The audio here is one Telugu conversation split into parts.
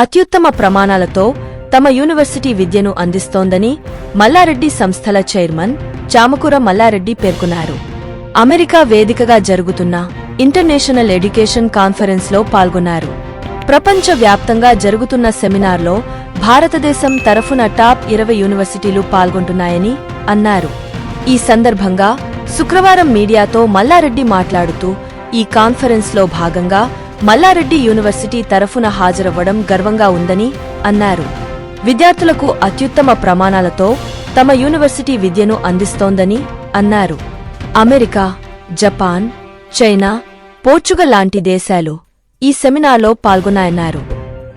అత్యుత్తమ ప్రమాణాలతో తమ యూనివర్సిటీ విద్యను అందిస్తోందని మల్లారెడ్డి సంస్థల చైర్మన్ చామకూర మల్లారెడ్డి పేర్కొన్నారు. అమెరికా వేదికగా జరుగుతున్న ఇంటర్నేషనల్ ఎడ్యుకేషన్ కాన్ఫరెన్స్లో పాల్గొన్నారు. ప్రపంచవ్యాప్తంగా జరుగుతున్న సెమినార్లో భారతదేశం తరఫున టాప్ ఇరవై యూనివర్సిటీలు పాల్గొంటున్నాయని అన్నారు. ఈ సందర్భంగా శుక్రవారం మీడియాతో మల్లారెడ్డి మాట్లాడుతూ ఈ కాన్ఫరెన్స్లో భాగంగా మల్లారెడ్డి యూనివర్సిటీ తరఫున హాజరవ్వడం గర్వంగా ఉందని అన్నారు. విద్యార్థులకు అత్యుత్తమ ప్రమాణాలతో తమ యూనివర్సిటీ విద్యను అందిస్తోందని అన్నారు. అమెరికా జపాన్ చైనా పోర్చుగల్ లాంటి దేశాలు ఈ సెమినార్లో పాల్గొన్నాయన్నారు.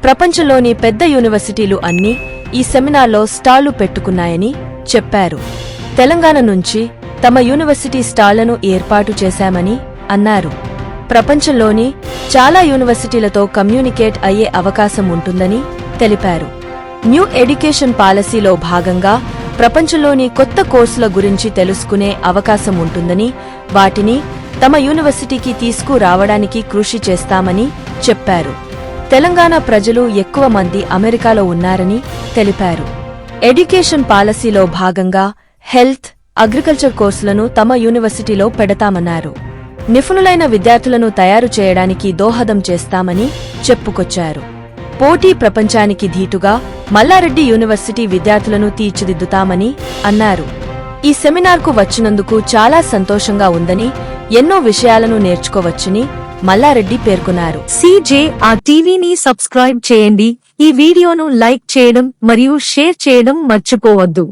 ప్రపంచంలోని పెద్ద యూనివర్సిటీలు అన్నీ ఈ సెమినార్లో స్టాళ్ళు పెట్టుకున్నాయని చెప్పారు. తెలంగాణ నుంచి తమ యూనివర్సిటీ స్టాళ్ళను ఏర్పాటు చేశామని అన్నారు. ప్రపంచంలోని చాలా యూనివర్సిటీలతో కమ్యూనికేట్ అయ్యే అవకాశం ఉంటుందని తెలిపారు. న్యూ ఎడ్యుకేషన్ పాలసీలో భాగంగా ప్రపంచంలోని కొత్త కోర్సుల గురించి తెలుసుకునే అవకాశం ఉంటుందని వాటిని తమ యూనివర్సిటీకి తీసుకురావడానికి కృషి చేస్తామని చెప్పారు. తెలంగాణ ప్రజలు ఎక్కువ మంది అమెరికాలో ఉన్నారని తెలిపారు. ఎడ్యుకేషన్ పాలసీలో భాగంగా హెల్త్ అగ్రికల్చర్ కోర్సులను తమ యూనివర్సిటీలో పెడతామన్నారు. నిపుణులైన విద్యార్థులను తయారు చేయడానికి దోహదం చేస్తామని చెప్పుకొచ్చారు. పోటీ ప్రపంచానికి ధీటుగా మల్లారెడ్డి యూనివర్సిటీ విద్యార్థులను తీర్చిదిద్దుతామని అన్నారు. ఈ సెమినార్కు వచ్చినందుకు చాలా సంతోషంగా ఉందని ఎన్నో విషయాలను నేర్చుకోవచ్చని మల్లారెడ్డి పేర్కొన్నారు. సిజే ఆ టీవీని సబ్స్క్రైబ్ చేయండి. ఈ వీడియోను లైక్ చేయడం మరియు షేర్ చేయడం మర్చిపోవద్దు.